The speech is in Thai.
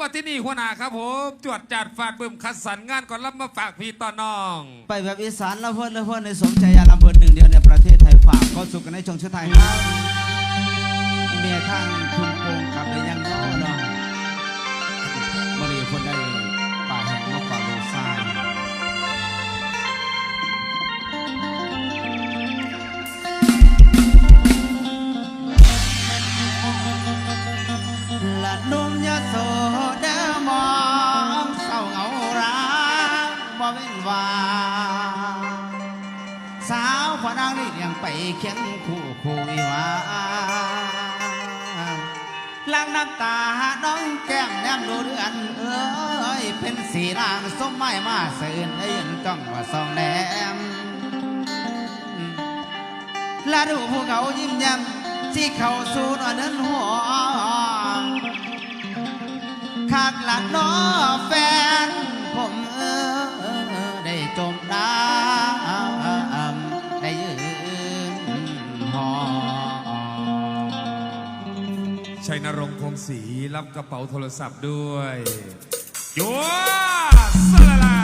ปัตินีหัวหน้าครับผมจวดจัดฝากเบึมคัดสรรงานก่อนรับมาฝากพี่ต่อน้อง ไปแบบอีสานละเพิ่นละเพิ่นในสมใจยาลำเพิ่นหนึ่งเดียวในประเทศไทยฝากก็สุขกันในชงชื้อไทยครับเมียทางางได้เลี้ยงไปเข็นคู่คุยว่าล้างน้ำตาน้องแก้มแนมดูเดือนเอ้ยเป็นสีนางสมไม่มาสื่นได้ยันต้องว่าสองแนมและดูผู้เขายิ้มแย้มที่เขาสู้นอนเดินหัวขาดหลักน้อแฟน สีรับกระเป๋าโทรศัพท์ด้วยโยัวสลา